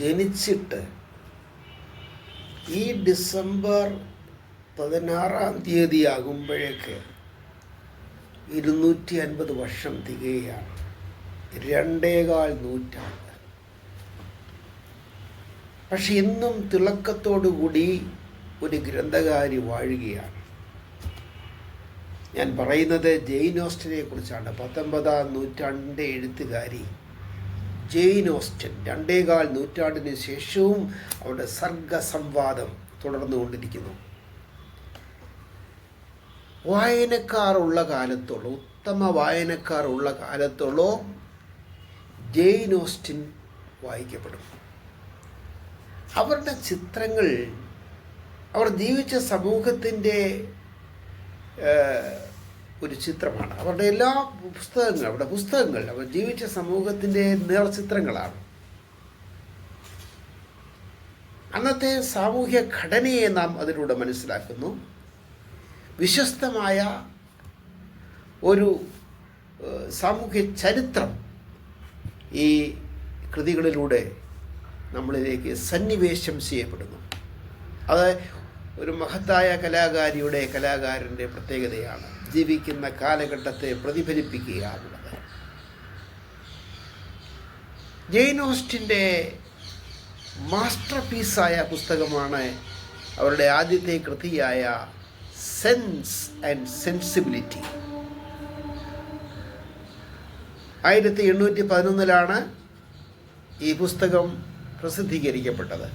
ജനിച്ചിട്ട് ഈ ഡിസംബർ പതിനാറാം തീയതി ആകുമ്പോഴേക്ക് ഇരുന്നൂറ്റി അൻപത് വർഷം തികയാണ് രണ്ടേകാൽ നൂറ്റാണ്ട്. പക്ഷെ ഇന്നും തിളക്കത്തോടുകൂടി ഒരു ഗ്രന്ഥകാരി വാഴുകയാണ്. ഞാൻ പറയുന്നത് ജെയിൻ ഓസ്റ്റിനെ കുറിച്ചാണ് പത്തൊമ്പതാം നൂറ്റാണ്ടിന്റെ എഴുത്തുകാരി ജെയിൻ ഓസ്റ്റൻ. രണ്ടേകാൽ നൂറ്റാണ്ടിന് ശേഷവും അവരുടെ സർഗസംവാദം തുടർന്നുകൊണ്ടിരിക്കുന്നു. വായനക്കാറുള്ള കാലത്തോളം ഉത്തമ വായനക്കാറുള്ള കാലത്തോളോ ജെയിൻ ഓസ്റ്റിൻ വായിക്കപ്പെടും. അവരുടെ ചിത്രങ്ങൾ അവർ ജീവിച്ച സമൂഹത്തിന്റെ ഒരു ചിത്രമാണ്. അവരുടെ എല്ലാ പുസ്തകങ്ങളും അവരുടെ പുസ്തകങ്ങൾ അവർ ജീവിച്ച സമൂഹത്തിന്റെ നേർചിത്രങ്ങളാണ്. അന്നത്തെ സാമൂഹ്യ ഘടനയെ നാം അതിലൂടെ മനസ്സിലാക്കുന്നു. വിശ്വസ്തമായ ഒരു സാമൂഹ്യ ചരിത്രം ഈ കൃതികളിലൂടെ നമ്മളിലേക്ക് സന്നിവേശം ചെയ്യപ്പെടുന്നു. അത് ഒരു മഹത്തായ കലാകാരിയുടെ കലാകാരന്റെ പ്രത്യേകതയാണ്. ജീവിക്കുന്ന കാലഘട്ടത്തെ പ്രതിഫലിപ്പിക്കുകയാണുള്ളത്. ജെയ്നോസ്റ്റിന്റെ മാസ്റ്റർ പീസായ പുസ്തകമാണ് അവരുടെ ആദ്യത്തെ കൃതിയായ സെൻസ് ആൻഡ് സെൻസിബിലിറ്റി. ആയിരത്തി എണ്ണൂറ്റി പതിനൊന്നിലാണ് ഈ പുസ്തകം പ്രസിദ്ധീകരിക്കപ്പെട്ടത്.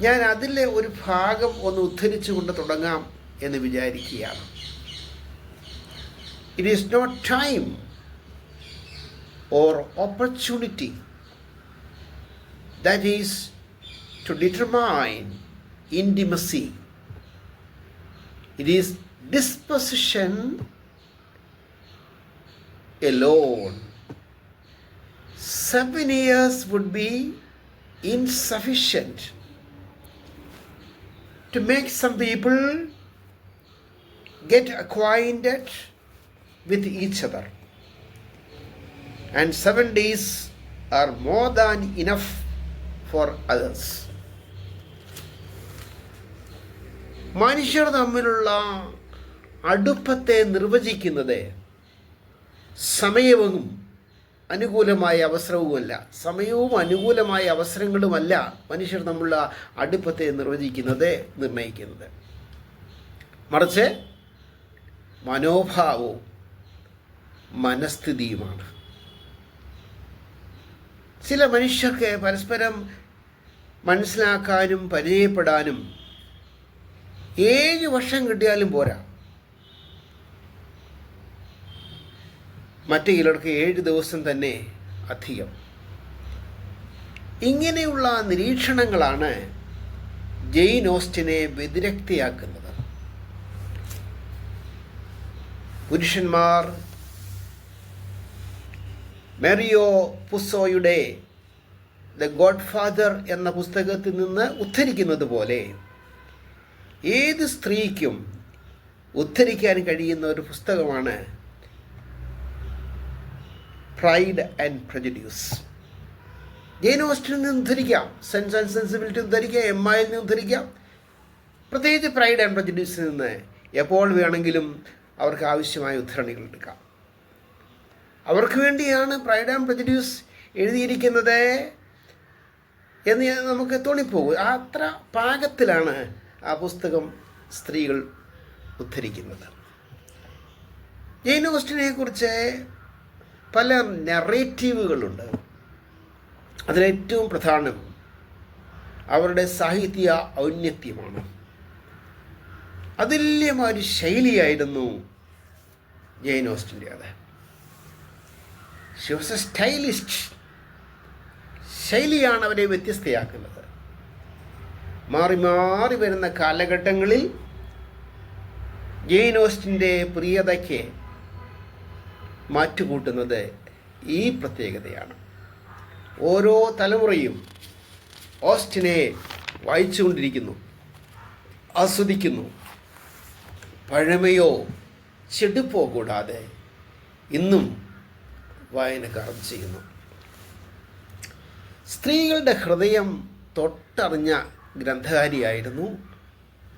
ഞാൻ അതിലെ ഒരു ഭാഗം ഒന്ന് ഉദ്ധരിച്ചുകൊണ്ട് തുടങ്ങാം. എന്ന് വിചാരിക്കുകയാണ് it is not time or opportunity that is to determine intimacy. It is disposition alone. Seven years would be insufficient to make some people get acquainted with each other. And seven days are more than enough for others. മനുഷ്യർ തമ്മിലുള്ള അടുപ്പത്തെ നിർവചിക്കുന്നത് സമയവും അനുകൂലമായ അവസരവുമല്ല സമയവും അനുകൂലമായ അവസരങ്ങളുമല്ല മനുഷ്യർ തമ്മിലുള്ള അടുപ്പത്തെ നിർവചിക്കുന്നത് നിർണയിക്കുന്നത് മറിച്ച് മനോഭാവവും മനസ്ഥിതിയുമാണ്. ചില മനുഷ്യർക്ക് പരസ്പരം മനസ്സിലാക്കാനും പരിചയപ്പെടാനും ഏഴ് വർഷം കിട്ടിയാലും പോരാ. മറ്റു ചിലർക്ക് ഏഴ് ദിവസം തന്നെ അധികം. ഇങ്ങനെയുള്ള നിരീക്ഷണങ്ങളാണ് ജെയിൻ ഓസ്റ്റിനെ വ്യതിരക്തിയാക്കുന്നത്. പുരുഷന്മാർ മെറിയോ പുസോയുടെ ദ ഗോഡ് ഫാദർ എന്ന പുസ്തകത്തിൽ നിന്ന് ഉദ്ധരിക്കുന്നത് പോലെ ഏത് സ്ത്രീക്കും ഉദ്ധരിക്കാൻ കഴിയുന്ന ഒരു പുസ്തകമാണ് പ്രൈഡ് ആൻഡ് പ്രജഡ്യൂസ് ജെയിൻ ഓസ്റ്റിൽ നിന്ന് ഉദ്ധരിക്കാം സെൻസ് ആൻഡ് സെൻസിബിലിറ്റി ഉദ്ധരിക്കാം എം ഐയിൽ നിന്ന് ഉദ്ധരിക്കാം. പ്രത്യേകിച്ച് പ്രൈഡ് ആൻഡ് പ്രജഡ്യൂസിൽ നിന്ന് എപ്പോൾ വേണമെങ്കിലും അവർക്ക് ആവശ്യമായ ഉദ്ധരണികൾ എടുക്കാം. അവർക്ക് വേണ്ടിയാണ് പ്രൈഡ് ആൻഡ് പ്രജഡ്യൂസ് എഴുതിയിരിക്കുന്നത് എന്ന് നമുക്ക് തോന്നിപ്പോകും. അത്ര പാകത്തിലാണ് ആ പുസ്തകം സ്ത്രീകൾ ഉദ്ധരിക്കുന്നത്. ജെയിൻ ഓസ്റ്റിനെ കുറിച്ച് പല നെറേറ്റീവുകളുണ്ട് അതിലേറ്റവും പ്രധാനം അവരുടെ സാഹിത്യ ഔന്നത്യമാണ്. അതുല്യമായ ഒരു ശൈലിയായിരുന്നു ജെയിൻ ഓസ്റ്റിന്റെ അത് ഷി വാസ് എ സ്റ്റൈലിസ്റ്റ് ശൈലിയാണ് അവരെ വ്യത്യസ്തയാക്കുന്നത്. മാറി മാറി വരുന്ന കാലഘട്ടങ്ങളിൽ ജെയിൻ ഓസ്റ്റിന്റെ പ്രിയതയ്ക്ക് മാറ്റുകൂട്ടുന്നത് ഈ പ്രത്യേകതയാണ്. ഓരോ തലമുറയും ഓസ്റ്റിനെ വായിച്ചുകൊണ്ടിരിക്കുന്നു ആസ്വദിക്കുന്നു. പഴമയോ ചെടുപ്പോ കൂടാതെ ഇന്നും വായനക്കാർ ചെയ്യുന്നു. സ്ത്രീകളുടെ ഹൃദയം തൊട്ടറിഞ്ഞ ഗ്രന്ഥകാരിയായിരുന്നു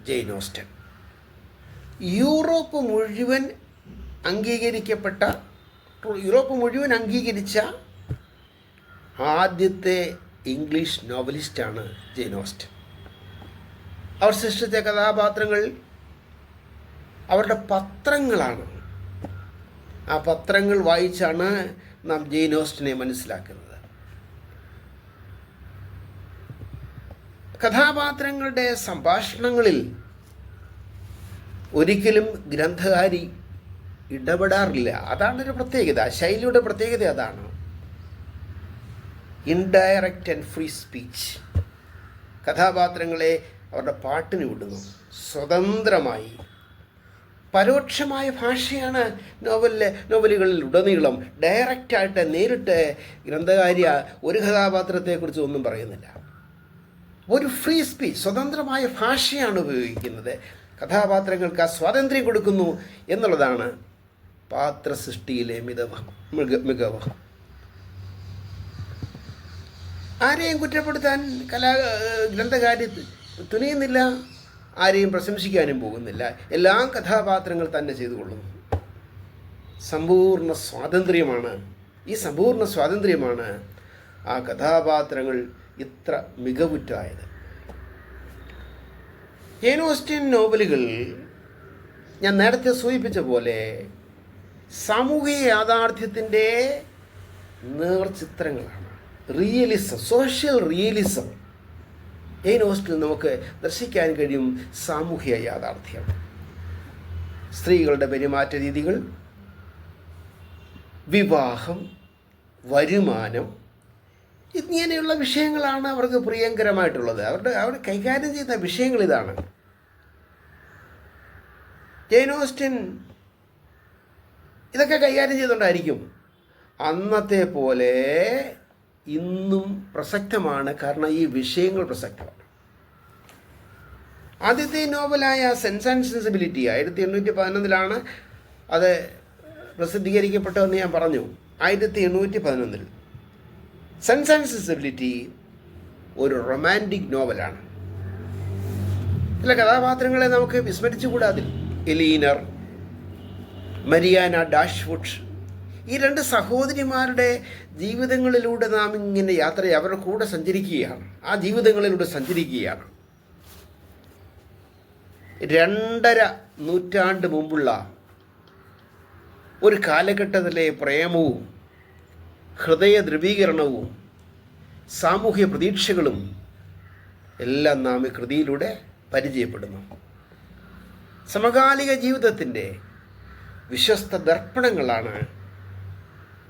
ജെയിൻ ഓസ്റ്റൻ. യൂറോപ്പ് മുഴുവൻ അംഗീകരിക്കപ്പെട്ട യൂറോപ്പ് മുഴുവൻ അംഗീകരിച്ച ആദ്യത്തെ ഇംഗ്ലീഷ് നോവലിസ്റ്റാണ് ജെയിൻ ഓസ്റ്റൻ. അവർ സൃഷ്ടിച്ച കഥാപാത്രങ്ങൾ അവരുടെ പത്രങ്ങളാണ്. ആ പത്രങ്ങൾ വായിച്ചാണ് നാം ജെയിൻ ഓസ്റ്റിനെ മനസ്സിലാക്കുന്നത്. കഥാപാത്രങ്ങളുടെ സംഭാഷണങ്ങളിൽ ഒരിക്കലും ഗ്രന്ഥകാരി ഇടപെടാറില്ല. അതാണ് ഒരു പ്രത്യേകത. ശൈലിയുടെ പ്രത്യേകത അതാണ്. ഇൻഡയറക്റ്റ് ആൻഡ് ഫ്രീ സ്പീച്ച് കഥാപാത്രങ്ങളെ അവരുടെ പാട്ടിന് വിടുന്നു. സ്വതന്ത്രമായി പരോക്ഷമായ ഭാഷയാണ് നോവലിലെ നോവലുകളിൽ ഉടനീളം ഡയറക്റ്റായിട്ട് നേരിട്ട് ഗ്രന്ഥകാര്യ ഒരു കഥാപാത്രത്തെക്കുറിച്ച് ഒന്നും പറയുന്നില്ല. ഒരു ഫ്രീ സ്പീച്ച് സ്വതന്ത്രമായ ഭാഷയാണ് ഉപയോഗിക്കുന്നത്. കഥാപാത്രങ്ങൾക്ക് ആ സ്വാതന്ത്ര്യം കൊടുക്കുന്നു എന്നുള്ളതാണ് പാത്രസൃഷ്ടിയിലെ മിതവ് മിക മികവ്. ആരെയും കുറ്റപ്പെടുത്താൻ കലാ ഗ്രന്ഥകാരി തുനിയുന്നില്ല. ആരെയും പ്രശംസിക്കാനും പോകുന്നില്ല. എല്ലാ കഥാപാത്രങ്ങൾ തന്നെ ചെയ്തു കൊള്ളുന്നു. സമ്പൂർണ സ്വാതന്ത്ര്യമാണ്. ഈ സമ്പൂർണ സ്വാതന്ത്ര്യമാണ് ആ കഥാപാത്രങ്ങൾ ഇത്ര മികവുറ്റായത്. ജെയിൻ ഓസ്റ്റൻ നോവലുകൾ ഞാൻ നേരത്തെ സൂചിപ്പിച്ച പോലെ സാമൂഹിക യാഥാർത്ഥ്യത്തിന്റെ നേർചിത്രങ്ങളാണ്. Realism social realism. ജെയിൻ ഓസ്റ്റിൽ നമുക്ക് ദർശിക്കാൻ കഴിയും സാമൂഹ്യ യാഥാർത്ഥ്യം. സ്ത്രീകളുടെ പെരുമാറ്റ രീതികൾ വിവാഹം വരുമാനം ഇങ്ങനെയുള്ള വിഷയങ്ങളാണ് അവർക്ക് പ്രിയങ്കരമായിട്ടുള്ളത്. അവരുടെ അവർ കൈകാര്യം ചെയ്യുന്ന വിഷയങ്ങൾ ഇതാണ്. ജെയിൻ ഓസ്റ്റിൻ ഇതൊക്കെ കൈകാര്യം ചെയ്തുകൊണ്ടായിരിക്കും. അന്നത്തെ പോലെ ഇന്നും പ്രസക്തമാണ്. കാരണം ഈ വിഷയങ്ങൾ പ്രസക്തമാണ്. ആദ്യത്തെ നോവലായ സെൻസ് ആൻഡ് സെൻസിബിലിറ്റി ആയിരത്തി എണ്ണൂറ്റി പതിനൊന്നിലാണ് അത് പ്രസിദ്ധീകരിക്കപ്പെട്ടതെന്ന് ഞാൻ പറഞ്ഞു. ആയിരത്തി എണ്ണൂറ്റി പതിനൊന്നിൽ സെൻസ് ആൻഡ് സെൻസിബിലിറ്റി ഒരു റൊമാന്റിക് നോവലാണ്. ചില കഥാപാത്രങ്ങളെ നമുക്ക് വിസ്മരിച്ചുകൂടാ അതിൽ എലീനർ മരിയാന ഡാഷ്വുഡ് ഈ രണ്ട് സഹോദരിമാരുടെ ജീവിതങ്ങളിലൂടെ നാം ഇങ്ങനെ യാത്ര അവരുടെ കൂടെ സഞ്ചരിക്കുകയാണ്. ആ ജീവിതങ്ങളിലൂടെ സഞ്ചരിക്കുകയാണ്. രണ്ടര നൂറ്റാണ്ട് മുമ്പുള്ള ഒരു കാലഘട്ടത്തിലെ പ്രേമവും ഹൃദയ ധ്രുവീകരണവും സാമൂഹ്യ പ്രതീക്ഷകളും എല്ലാം നാം ഈ കൃതിയിലൂടെ പരിചയപ്പെടുന്നു. സമകാലിക ജീവിതത്തിന്റെ വിശ്വസ്ത ദർപ്പണങ്ങളാണ്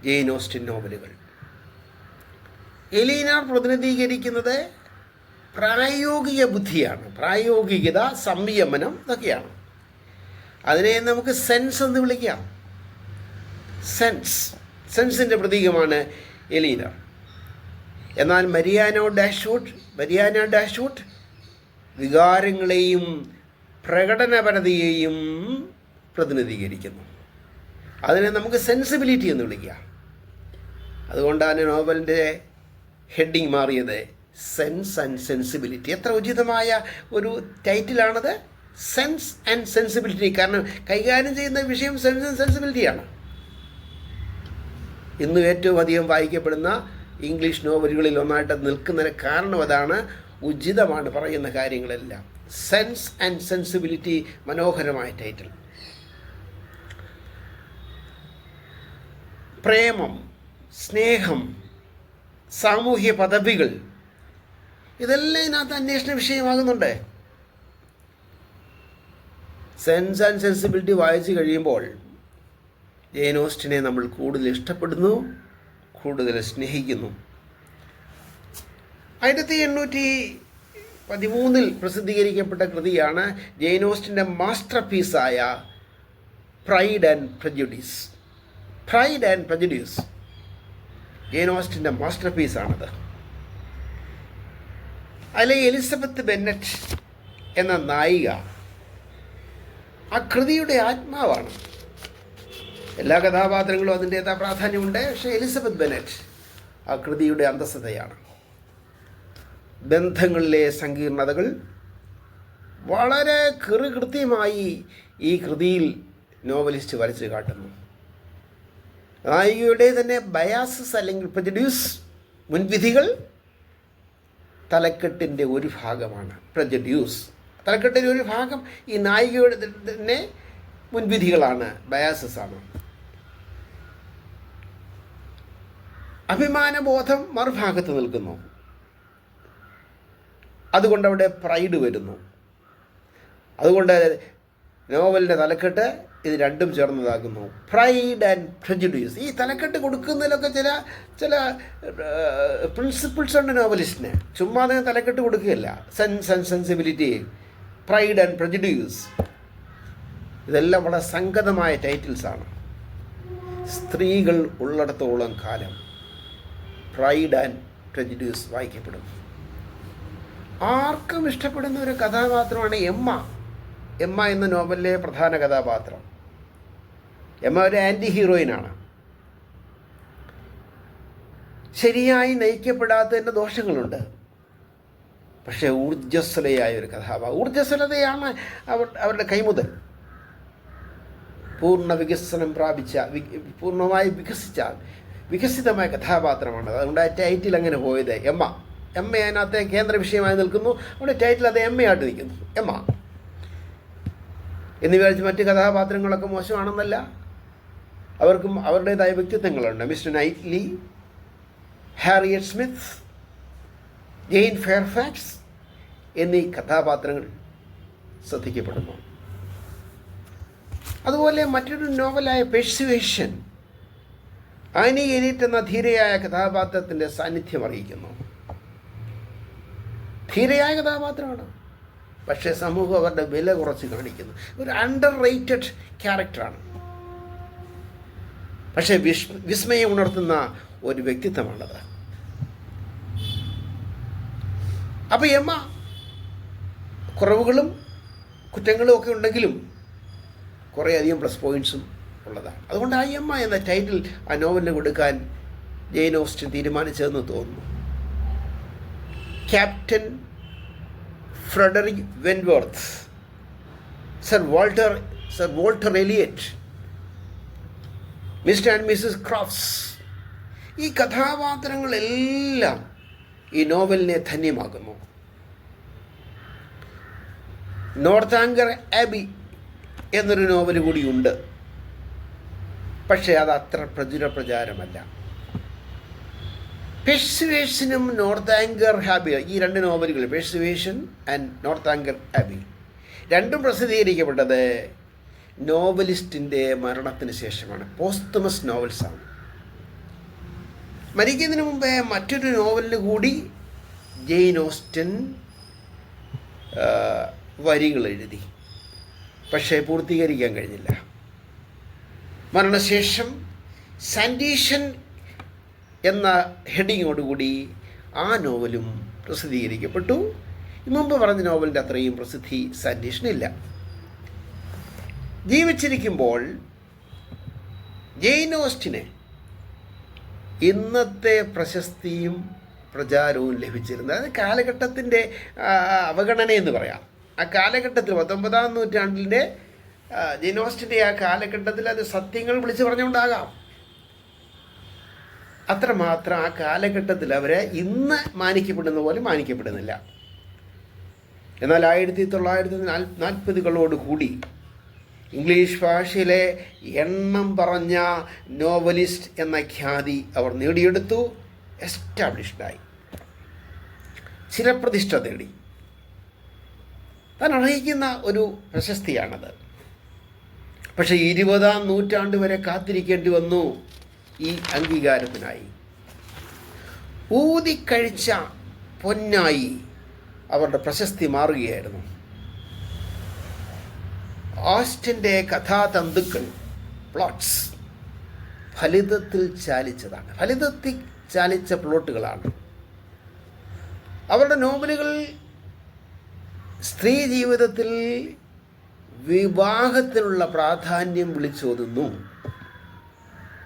ജെയിൻ ഓസ്റ്റിൻ നോവലുകൾ. എലീനാർ പ്രതിനിധീകരിക്കുന്നത് പ്രായോഗിക ബുദ്ധിയാണ്. പ്രായോഗികത സംയമനം ഇതൊക്കെയാണ്. അതിനെ നമുക്ക് സെൻസ് എന്ന് വിളിക്കാം. സെൻസ് സെൻസിന്റെ പ്രതീകമാണ് എലീന എന്നാൽ മരിയാനോ ഡാഷൂട്ട് മരിയാന ഡാഷൂട്ട് വികാരങ്ങളെയും പ്രകടനപരതയെയും പ്രതിനിധീകരിക്കുന്നു. അതിനെ നമുക്ക് സെൻസിബിലിറ്റി എന്ന് വിളിക്കാം. അതുകൊണ്ടാണ് നോവലിന്റെ ഹെഡിങ് മാറിയത് സെൻസ് ആൻഡ് സെൻസിബിലിറ്റി. എത്ര ഉചിതമായ ഒരു ടൈറ്റിലാണത്. Sense and sensibility. കാരണം കൈകാര്യം ചെയ്യുന്ന വിഷയം സെൻസ് ആൻഡ് സെൻസിബിലിറ്റിയാണ് ഇന്ന് ഏറ്റവും അധികം വായിക്കപ്പെടുന്ന ഇംഗ്ലീഷ് നോവലുകളിൽ ഒന്നായിട്ട് നിൽക്കുന്നതിന് കാരണം അതാണ് ഉചിതമാണ് പറയുന്ന കാര്യങ്ങളെല്ലാം. സെൻസ് ആൻഡ് സെൻസിബിലിറ്റി മനോഹരമായ ടൈറ്റിൽ. പ്രേമം. സ്നേഹം സാമൂഹ്യ പദവികൾ ഇതെല്ലാം ഇതിനകത്ത് അന്വേഷണ വിഷയമാകുന്നുണ്ട്. സെൻസ് ആൻഡ് സെൻസിബിലിറ്റി വായിച്ചു കഴിയുമ്പോൾ ജെയിൻ നമ്മൾ കൂടുതൽ ഇഷ്ടപ്പെടുന്നു കൂടുതൽ സ്നേഹിക്കുന്നു. ആയിരത്തി എണ്ണൂറ്റി പതിമൂന്നിൽ പ്രസിദ്ധീകരിക്കപ്പെട്ട കൃതിയാണ് ജെയിൻ ഓസ്റ്റിന്റെ master പീസായ pride and prejudice pride and prejudice Jane ഓസ്റ്റിന്റെ master പീസാണത് അതിലെ എലിസബത്ത് ബെന്നറ്റ് എന്ന നായിക ആ കൃതിയുടെ ആത്മാവാണ്. എല്ലാ കഥാപാത്രങ്ങളും അതിന്റെതായ പ്രാധാന്യമുണ്ട്. പക്ഷേ എലിസബത്ത് ബെനറ്റ് ആ കൃതിയുടെ അന്തസ്സതയാണ്. ബന്ധങ്ങളിലെ സങ്കീർണതകൾ വളരെ കൃത്യമായി ഈ കൃതിയിൽ നോവലിസ്റ്റ് വരച്ച് കാട്ടുന്നു. നായികയുടെ തന്നെ ബയാസസ് അല്ലെങ്കിൽ പ്രജഡ്യൂസ് മുൻവിധികൾ തലക്കെട്ടിന്റെ ഒരു ഭാഗമാണ്. പ്രജഡ്യൂസ്. തലക്കെട്ടിന്റെ ഒരു ഭാഗം ഈ നായികയുടെ തന്നെ മുൻവിധികളാണ്. ബയാസസ് ആണ്. അഭിമാനബോധം മറുഭാഗത്ത് നിൽക്കുന്നു. അതുകൊണ്ട് അവിടെ പ്രൈഡ് വരുന്നു. അതുകൊണ്ട് നോവലിന്റെ തലക്കെട്ട് ഇത് രണ്ടും ചേർന്നതാകുന്നു. പ്രൈഡ് ആൻഡ് പ്രജുഡ്യൂസ് ഈ തലക്കെട്ട് കൊടുക്കുന്നതിലൊക്കെ ചില ചില പ്രിൻസിപ്പിൾസ് ഉണ്ട് നോവലിസ്റ്റിന് ചുമ്മാ അതിന് തലക്കെട്ട് കൊടുക്കുകയല്ല. Sense and sensibility pride and prejudice ഇതെല്ലാം വളരെ സംഗതമായ ടൈറ്റിൽസാണ് സ്ത്രീകൾ ഉള്ളിടത്തോളം കാലം പ്രൈഡ് ആൻഡ് പ്രജുഡ്യൂസ് വായിക്കപ്പെടും. ആർക്കും ഇഷ്ടപ്പെടുന്ന ഒരു കഥാപാത്രമാണ് എമ്മ. എമ്മ എന്ന നോവലിലെ പ്രധാന കഥാപാത്രം. എമ്മ ഒരു ആന്റി ഹീറോയിനാണ് ശരിയായി നയിക്കപ്പെടാത്തതിന്റെ ദോഷങ്ങളുണ്ട്. പക്ഷേ ഊർജസ്വലയായ ഒരു കഥാപാത്രം ഊർജസ്വലതയാണ് അവർ അവരുടെ കൈമുതൽ. പൂർണ വികസനം പ്രാപിച്ച പൂർണമായി വികസിച്ച വികസിതമായ കഥാപാത്രമാണ്. അതുകൊണ്ട് ആ ടൈറ്റിൽ അങ്ങനെ പോയത് എമ്മ. എമ്മ അതിനകത്തെ കേന്ദ്ര വിഷയമായി നിൽക്കുന്നു. അവിടെ ടൈറ്റിൽ അത് എമ്മയായിട്ട് നിൽക്കുന്നു. എമ്മ. എന്ന് വിചാരിച്ച് മറ്റ് കഥാപാത്രങ്ങളൊക്കെ മോശമാണെന്നല്ല. അവർക്കും അവരുടേതായ വ്യക്തിത്വങ്ങളുണ്ട്. Mister Knightley Harriet Smith Jane Fairfax എന്നീ കഥാപാത്രങ്ങൾ ശ്രദ്ധിക്കപ്പെടുന്നു. അതുപോലെ മറ്റൊരു നോവലായ പെർസുവേഷൻ ആനി എലിറ്റ് എന്ന ധീരയായ കഥാപാത്രത്തിന്റെ സാന്നിധ്യം അറിയിക്കുന്നു. ധീരയായ കഥാപാത്രമാണ് പക്ഷേ സമൂഹം അവരുടെ വില കുറച്ച് കാണിക്കുന്നു. ഒരു അണ്ടർ റേറ്റഡ് ക്യാരക്ടറാണ് പക്ഷേ വിസ് വിസ്മയം ഉണർത്തുന്ന ഒരു വ്യക്തിത്വമാണത്. അപ്പോൾ എമ്മ കുറവുകളും കുറ്റങ്ങളും ഒക്കെ ഉണ്ടെങ്കിലും കുറേയധികം പ്ലസ് പോയിന്റ്സും ഉള്ളതാണ്. അതുകൊണ്ട് ആ എമ്മ എന്ന ടൈറ്റിൽ ആ നോവലിന് കൊടുക്കാൻ ജെയിൻ ഓസ്റ്റിൻ തീരുമാനിച്ചതെന്ന് തോന്നുന്നു. Captain Frederick Wentworth sir Walter sir Walter Elliot mister and missus Crofts ഈ കഥാപാത്രങ്ങളെല്ലാം ഈ നോവലിനെ ധന്യമാകുന്നു നോർത്ത് ആങ്കർ ആബി എന്നൊരു നോവൽ കൂടിയുണ്ട്. പക്ഷേ അത് അത്ര പ്രചുര പ്രചാരമല്ല. പെർസുവേഷനും നോർത്ത് ആങ്കർ ഹാബി ഈ രണ്ട് നോവലുകൾ persuasion and Northanger Abbey രണ്ടും പ്രസിദ്ധീകരിക്കപ്പെട്ടത് നോവലിസ്റ്റിന്റെ മരണത്തിന് ശേഷമാണ് പോസ്റ്റമസ് നോവൽസാണ് മരിക്കുന്നതിന് മുമ്പേ മറ്റൊരു നോവലിന് കൂടി ജെയിൻ ഓസ്റ്റൻ വരികൾ എഴുതി. പക്ഷേ പൂർത്തീകരിക്കാൻ കഴിഞ്ഞില്ല. മരണശേഷം സാൻഡീഷൻ എന്ന ഹെഡിങ്ങോടുകൂടി ആ നോവലും പ്രസിദ്ധീകരിക്കപ്പെട്ടു. മുമ്പ് പറഞ്ഞ നോവലിന്റെ അത്രയും പ്രസിദ്ധി സാൻഡീഷനില്ല. ജീവിച്ചിരിക്കുമ്പോൾ ജെയിൻ ഓസ്റ്റിനെ ഇന്നത്തെ പ്രശസ്തിയും പ്രചാരവും ലഭിച്ചിരുന്നത്. അത് കാലഘട്ടത്തിന്റെ അവഗണന എന്ന് പറയാം. ആ കാലഘട്ടത്തിൽ പത്തൊമ്പതാം നൂറ്റാണ്ടിന്റെ ജെയിൻ ഓസ്റ്റിന്റെ ആ കാലഘട്ടത്തിൽ അത് സത്യങ്ങൾ വിളിച്ചു പറഞ്ഞുകൊണ്ടാകാം. അത്രമാത്രം ആ കാലഘട്ടത്തിൽ അവരെ ഇന്ന് മാനിക്കപ്പെടുന്ന പോലെ മാനിക്കപ്പെടുന്നില്ല. എന്നാൽ ആയിരത്തി തൊള്ളായിരത്തി നാൽ നാൽപ്പതുകളോട് കൂടി ഇംഗ്ലീഷ് ഭാഷയിലെ എണ്ണം പറഞ്ഞ നോവലിസ്റ്റ് എന്ന ഖ്യാതി അവർ നേടിയെടുത്തു എസ്റ്റാബ്ലിഷ്ഡായി. ചിരപ്രതിഷ്ഠ നേടി താൻ അർഹിക്കുന്ന ഒരു പ്രശസ്തിയാണത്. പക്ഷേ ഇരുപതാം നൂറ്റാണ്ട് വരെ കാത്തിരിക്കേണ്ടി വന്നു ഈ അംഗീകാരത്തിനായി. ഊതിക്കഴിച്ച പൊന്നായി അവരുടെ പ്രശസ്തി മാറുകയായിരുന്നു. ഓസ്റ്റിന്റെ കഥാതന്തുക്കൾ പ്ലോട്ട്സ് ഫലിതത്തിൽ ചാലിച്ചതാണ്. ഫലിതത്തിൽ ചാലിച്ച പ്ലോട്ടുകളാണ്. അവരുടെ നോവലുകൾ സ്ത്രീ ജീവിതത്തിൽ വിവാഹത്തിനുള്ള പ്രാധാന്യം വിളിച്ചോതുന്നു.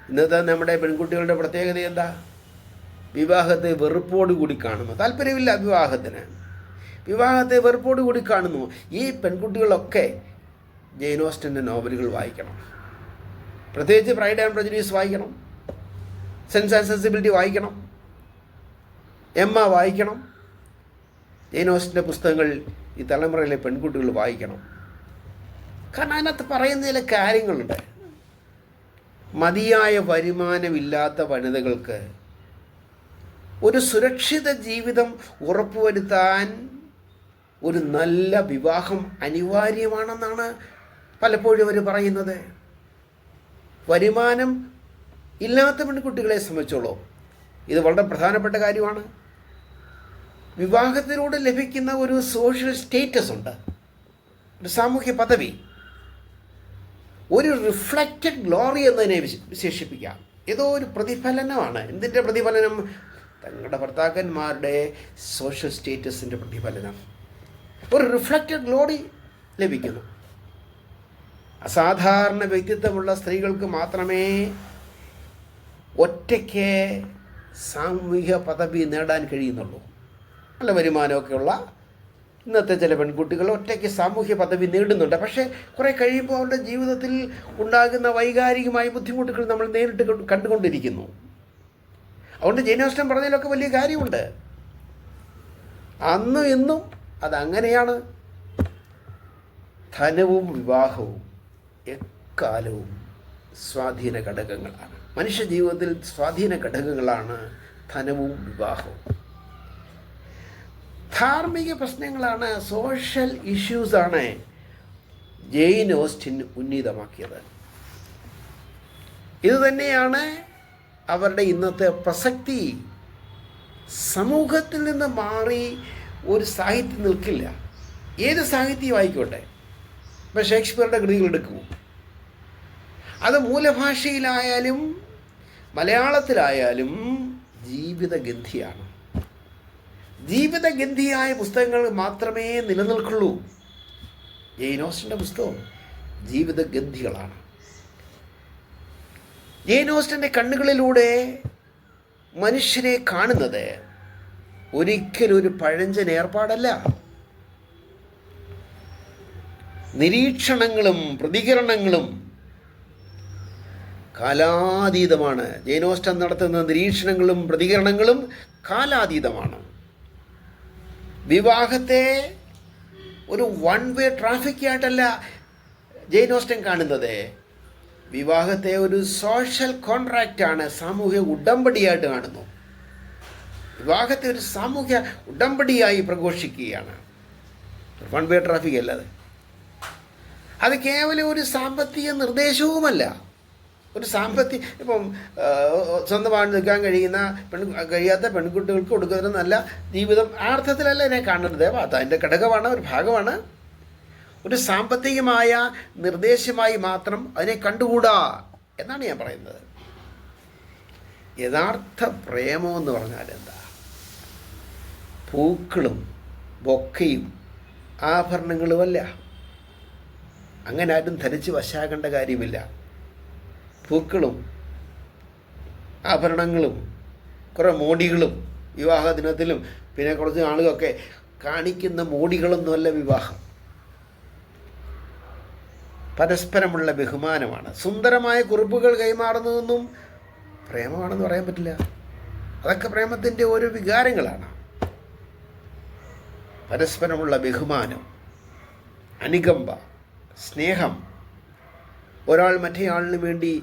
ഇന്നത്തെ നമ്മുടെ പെൺകുട്ടികളുടെ പ്രത്യേകത എന്താ? വിവാഹത്തെ വെറുപ്പോടുകൂടി കാണുന്നു. താല്പര്യമില്ല വിവാഹത്തിന്. വിവാഹത്തെ വെറുപ്പോടുകൂടി കാണുന്നു. ഈ പെൺകുട്ടികളൊക്കെ ജെയിൻ ഓസ്റ്റന്റെ നോവലുകൾ വായിക്കണം. പ്രത്യേകിച്ച് പ്രൈഡ് ആൻഡ് പ്രജഡീസ് വായിക്കണം. സെൻസ് ആൻഡ് സെൻസിബിലിറ്റി വായിക്കണം. എമ്മ വായിക്കണം. ജെയിൻ ഓസ്റ്റിന്റെ പുസ്തകങ്ങൾ ഈ തലമുറയിലെ പെൺകുട്ടികൾ വായിക്കണം. കാരണം അതിനകത്ത് പറയുന്ന ചില കാര്യങ്ങളുണ്ട്. മതിയായ വരുമാനമില്ലാത്ത വനിതകൾക്ക് ഒരു സുരക്ഷിത ജീവിതം ഉറപ്പുവരുത്താൻ ഒരു നല്ല വിവാഹം അനിവാര്യമാണെന്നാണ് പലപ്പോഴും അവർ പറയുന്നത് വരുമാനം ഇല്ലാത്ത പെൺകുട്ടികളെ സംബന്ധിച്ചോളൂ ഇത് വളരെ പ്രധാനപ്പെട്ട കാര്യമാണ്. വിവാഹത്തിലൂടെ ലഭിക്കുന്ന ഒരു സോഷ്യൽ സ്റ്റേറ്റസ് ഉണ്ട് ഒരു സാമൂഹ്യ പദവി. ഒരു റിഫ്ലക്റ്റഡ് ഗ്ലോറി എന്നതിനെ വിശേഷിപ്പിക്കാം. ഏതോ ഒരു പ്രതിഫലനമാണ്. എന്തിന്റെ പ്രതിഫലനം? തങ്ങളുടെ ഭർത്താക്കന്മാരുടെ സോഷ്യൽ സ്റ്റേറ്റസിന്റെ പ്രതിഫലനം. ഒരു റിഫ്ലക്റ്റഡ് ഗ്ലോറി ലഭിക്കുന്നു. അസാധാരണ വ്യക്തിത്വമുള്ള സ്ത്രീകൾക്ക് മാത്രമേ ഒറ്റയ്ക്ക് സാമൂഹിക പദവി നേടാൻ കഴിയുന്നുള്ളൂ. നല്ല വരുമാനമൊക്കെയുള്ള ഇന്നത്തെ ചില പെൺകുട്ടികൾ ഒറ്റയ്ക്ക് സാമൂഹ്യ പദവി നേടുന്നുണ്ട്. പക്ഷേ കുറേ കഴിയുമ്പോൾ അവരുടെ ജീവിതത്തിൽ ഉണ്ടാകുന്ന വൈകാരികമായ ബുദ്ധിമുട്ടുകൾ നമ്മൾ നേരിട്ട് കണ്ടുകൊണ്ടിരിക്കുന്നു. അതുകൊണ്ട് ജൈനാഷ്ടം പറഞ്ഞതിലൊക്കെ വലിയ കാര്യമുണ്ട്. അന്നും ഇന്നും അതങ്ങനെയാണ്. ധനവും വിവാഹവും. എക്കാലവും സ്വാധീന ഘടകങ്ങളാണ്. മനുഷ്യ ജീവിതത്തിൽ സ്വാധീന ഘടകങ്ങളാണ് ധനവും വിവാഹവും. ധാർമ്മിക പ്രശ്നങ്ങളാണ് സോഷ്യൽ ഇഷ്യൂസാണ് ജെയിൻ ഓസ്റ്റിൻ ഉന്നീതമാക്കിയത്. ഇതുതന്നെയാണ് അവരുടെ ഇന്നത്തെ പ്രസക്തി. സമൂഹത്തിൽ നിന്ന് മാറി ഒരു സാഹിത്യം നിൽക്കില്ല. ഏത് സാഹിത്യം ആയിക്കോട്ടെ? ഇപ്പം ഷേക്സ്പിയറുടെ കൃതികൾ എടുക്കൂ അത് മൂലഭാഷയിലായാലും മലയാളത്തിലായാലും ജീവിതഗന്ധിയാണ്. ജീവിതഗന്ധിയായ പുസ്തകങ്ങൾ മാത്രമേ നിലനിൽക്കുള്ളൂ. ജെയിനോസ്റ്റിന്റെ പുസ്തകം ജീവിതഗന്ധികളാണ്. ജെയിനോസ്റ്റിന്റെ കണ്ണുകളിലൂടെ മനുഷ്യനെ കാണുന്നത് ഒരിക്കലും ഒരു പഴഞ്ചൻ ഏർപ്പാടല്ല. നിരീക്ഷണങ്ങളും പ്രതികരണങ്ങളും കാലാതീതമാണ്. ജൈനോസ്റ്റം നടത്തുന്ന നിരീക്ഷണങ്ങളും പ്രതികരണങ്ങളും കാലാതീതമാണ്. വിവാഹത്തെ ഒരു വൺ വേ ട്രാഫിക് ആയിട്ടല്ല ജൈനോസ്റ്റൻ കാണുന്നത്. വിവാഹത്തെ ഒരു സോഷ്യൽ കോൺട്രാക്റ്റാണ് സാമൂഹ്യ ഉടമ്പടിയായിട്ട് കാണുന്നു. വിവാഹത്തെ ഒരു സാമൂഹ്യ ഉടമ്പടിയായി പ്രഘോഷിക്കുകയാണ്. വൺ വേ ട്രാഫിക് അല്ല അത് കേവലം ഒരു സാമ്പത്തിക നിർദ്ദേശവുമല്ല. ഒരു സാമ്പത്തിക ഇപ്പം സ്വന്തമായിട്ട് നിൽക്കാൻ കഴിയുന്ന പെൺ കഴിയാത്ത പെൺകുട്ടികൾക്ക് കൊടുക്കുന്ന നല്ല ജീവിതം ആ അർത്ഥത്തിലല്ല എന്നെ കാണുന്നത്. അത് അതിന്റെ ഘടകമാണ് ഒരു ഭാഗമാണ്. ഒരു സാമ്പത്തികമായ നിർദ്ദേശമായി മാത്രം അതിനെ കണ്ടുകൂടാ എന്നാണ് ഞാൻ പറയുന്നത്. യഥാർത്ഥ പ്രേമം എന്ന് പറഞ്ഞാൽ എന്താ? പൂക്കളും ബൊക്കയും ആഭരണങ്ങളുമല്ല. അങ്ങനെ ആരും ധരിച്ച് വശാകേണ്ട കാര്യമില്ല. പൂക്കളും ആഭരണങ്ങളും കുറേ മോടികളും വിവാഹ ദിനത്തിലും പിന്നെ കുറച്ച് ആളുകളൊക്കെ കാണിക്കുന്ന മോടികളൊന്നുമല്ല വിവാഹം. പരസ്പരമുള്ള ബഹുമാനമാണ്. സുന്ദരമായ കുറിപ്പുകൾ കൈമാറുന്നതൊന്നും പ്രേമമാണെന്ന് പറയാൻ പറ്റില്ല. അതൊക്കെ പ്രേമത്തിന്റെ ഓരോ വികാരങ്ങളാണ്. പരസ്പരമുള്ള ബഹുമാനം അനുകമ്പ സ്നേഹം ഒരാൾ മറ്റേയാളിന് വേണ്ടി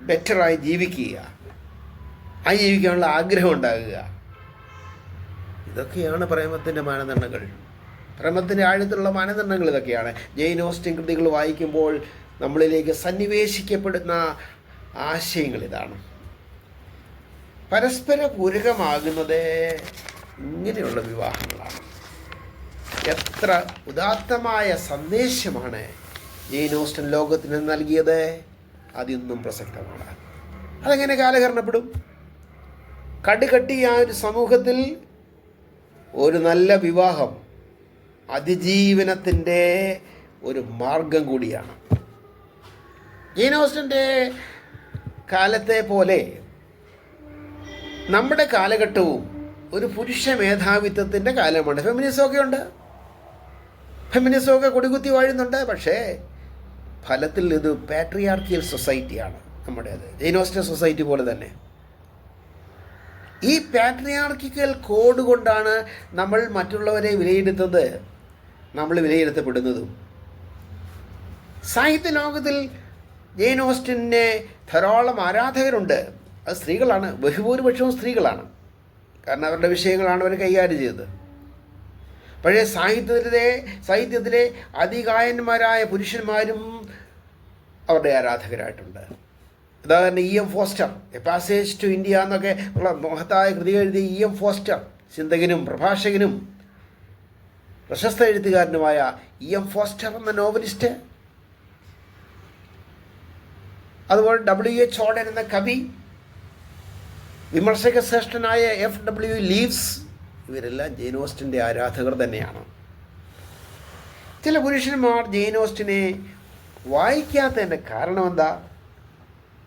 ബെറ്ററായി ജീവിക്കുക. ആ ജീവിക്കാനുള്ള ആഗ്രഹം ഉണ്ടാകുക. ഇതൊക്കെയാണ് പ്രേമത്തിന്റെ മാനദണ്ഡങ്ങൾ. പ്രേമത്തിന്റെ ആഴത്തിലുള്ള മാനദണ്ഡങ്ങൾ ഇതൊക്കെയാണ്. ജെയിൻ ഓസ്റ്റിൻ കൃതികൾ വായിക്കുമ്പോൾ നമ്മളിലേക്ക് സന്നിവേശിക്കപ്പെടുന്ന ആശയങ്ങൾ ഇതാണ്. പരസ്പര പൂരകമാകുന്നത് ഇങ്ങനെയുള്ള വിവാഹങ്ങളാണ്. എത്ര ഉദാത്തമായ സന്ദേശമാണ് ജെയിൻ ഓസ്റ്റൻ ലോകത്തിന് നൽകിയത്. അതിന്നും പ്രസക്തമാണ് അതെങ്ങനെ കാലഹരണപ്പെടും? കടുകട്ടി ആ ഒരു സമൂഹത്തിൽ ഒരു നല്ല വിവാഹം അതിജീവനത്തിന്റെ ഒരു മാർഗം കൂടിയാണ്. ജീനോസ്റ്റിന്റെ കാലത്തെ പോലെ നമ്മുടെ കാലഘട്ടവും ഒരു പുരുഷ മേധാവിത്വത്തിന്റെ കാലമാണ്. ഫെമിനിസമൊക്കെ ഉണ്ട്. ഫെമിനിസമൊക്കെ കൊടികുത്തി വാഴുന്നുണ്ട്. പക്ഷേ ഫലത്തിൽ ഇത് പാട്രിയാർക്കിയൽ സൊസൈറ്റിയാണ് നമ്മുടേത്. ജൈനോസ്റ്റ സൊസൈറ്റി പോലെ തന്നെ. ഈ പാട്രിയാർക്കിക്കൽ കോഡ് കൊണ്ടാണ് നമ്മൾ മറ്റുള്ളവരെ വിലയിരുത്തുന്നത് നമ്മൾ വിലയിരുത്തപ്പെടുന്നതും. സാഹിത്യ ലോകത്തിൽ ജെയിൻ ഓസ്റ്റിനെ ധാരാളം ആരാധകരുണ്ട്. അത് സ്ത്രീകളാണ് ബഹുഭൂരിപക്ഷവും സ്ത്രീകളാണ്. കാരണം അവരുടെ വിഷയങ്ങളാണ് അവർ കൈകാര്യം ചെയ്തത്. പഴയ സാഹിത്യത്തിലെ സാഹിത്യത്തിലെ അതികായന്മാരായ പുരുഷന്മാരും അവരുടെ ആരാധകരായിട്ടുണ്ട്. ഉദാഹരണം E M Forster A Passage to India എന്നൊക്കെ ഉള്ള മഹത്തായ കൃതി എഴുതിയ ഇ എം ഫോസ്റ്റർ ചിന്തകനും പ്രഭാഷകനും പ്രശസ്ത എഴുത്തുകാരനുമായ ഇ എം ഫോസ്റ്റർ എന്ന നോവലിസ്റ്റ്. അതുപോലെ ഡബ്ല്യു എച്ച് ഓഡൻ എന്ന കവി. വിമർശക ശ്രേഷ്ഠനായ എഫ് ഡബ്ല്യു ലീവ്സ്. ഇവരെല്ലാം ജെയിൻ ഓസ്റ്റിന്റെ ആരാധകർ തന്നെയാണ്. ചില പുരുഷന്മാർ ജെയിൻ ഓസ്റ്റിനെ വായിക്കാത്തതിന്റെ കാരണം എന്താ?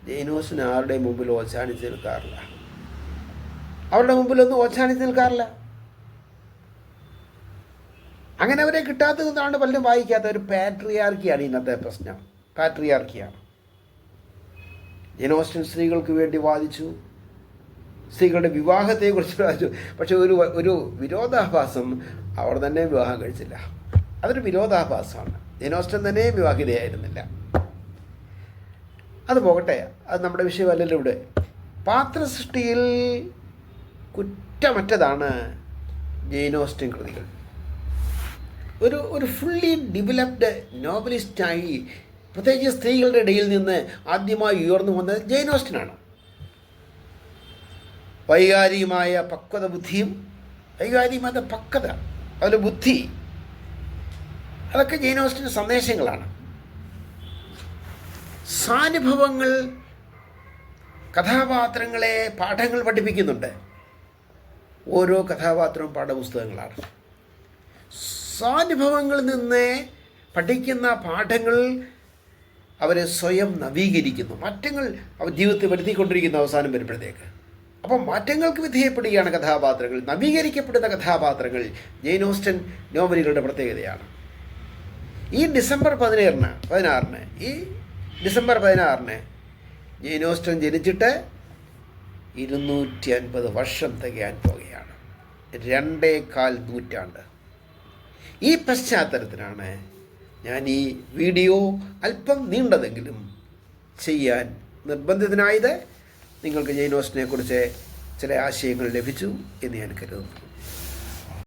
ജെയിൻ ആരുടെ മുമ്പിൽ ഓച്ചാനിച്ച് നിൽക്കാറില്ല? അവരുടെ മുമ്പിലൊന്നും ഓച്ചാനിച്ച് നിൽക്കാറില്ല. അങ്ങനെ അവരെ കിട്ടാത്തത് കൊണ്ടാണ് പലരും വായിക്കാത്ത ഒരു പാട്രിയാർക്കിയാണ് ഇന്നത്തെ പ്രശ്നം. പാട്രിയാർക്കിയാണ്. ജെയിൻ സ്ത്രീകൾക്ക് വേണ്ടി വാദിച്ചു. സ്ത്രീകളുടെ വിവാഹത്തെക്കുറിച്ച് വായിച്ചു പക്ഷെ ഒരു ഒരു വിരോധാഭാസം അവർ തന്നെ വിവാഹം കഴിച്ചില്ല. അതൊരു വിരോധാഭാസമാണ്. ജനോസ്റ്റൻ തന്നെ വിവാഹിതയായിരുന്നില്ല. അത് പോകട്ടെ. അത് നമ്മുടെ വിഷയമല്ലല്ലോ ഇവിടെ. പാത്രസൃഷ്ടിയിൽ കുറ്റമറ്റതാണ് ജെയിനോസ്റ്റൻ കൃതികൾ. ഒരു ഒരു ഫുള്ളി ഡെവലപ്ഡ് നോവലിസ്റ്റായി പ്രത്യേകിച്ച് സ്ത്രീകളുടെ ഇടയിൽ നിന്ന് ആദ്യമായി ഉയർന്നു വന്നത് ജെയിനോസ്റ്റനാണ് വൈകാരികമായ പക്വത ബുദ്ധിയും വൈകാരികമായ പക്വത അതിൽ ബുദ്ധി അതൊക്കെ ജെയിനോസ്റ്റിന്റെ സന്ദേശങ്ങളാണ്. സാനുഭവങ്ങൾ കഥാപാത്രങ്ങളെ പാഠങ്ങൾ പഠിപ്പിക്കുന്നുണ്ട്. ഓരോ കഥാപാത്രവും പാഠപുസ്തകങ്ങളാണ്. സ്വാനുഭവങ്ങളിൽ നിന്ന് പഠിക്കുന്ന പാഠങ്ങൾ അവരെ സ്വയം നവീകരിക്കുന്നു. മാറ്റങ്ങൾ അവർ ജീവിതത്തിൽ വരുത്തിക്കൊണ്ടിരിക്കുന്ന അവസാനം വരുമ്പോഴത്തേക്ക്. അപ്പം മാറ്റങ്ങൾക്ക് വിധേയപ്പെടുകയാണ് കഥാപാത്രങ്ങൾ നവീകരിക്കപ്പെടുന്ന കഥാപാത്രങ്ങൾ. ജെയിൻ ഓസ്റ്റൻ നോവലുകളുടെ പ്രത്യേകതയാണ്. ഈ ഡിസംബർ പതിനേറിന് പതിനാറിന് ഈ ഡിസംബർ പതിനാറിന് ജെയിൻ ഓസ്റ്റൻ ജനിച്ചിട്ട് ഇരുന്നൂറ്റി അൻപത് വർഷം തികയാൻ രണ്ടേ കാൽ നൂറ്റാണ്ട്. ഈ പശ്ചാത്തലത്തിലാണ് ഞാൻ ഈ വീഡിയോ അല്പം നീണ്ടതെങ്കിലും ചെയ്യാൻ നിർബന്ധിതനായത്. നിങ്ങൾക്ക് ജെയിൻ കുറിച്ച് ചില ആശയങ്ങൾ ലഭിച്ചു എന്ന് ഞാൻ കരുതുന്നു.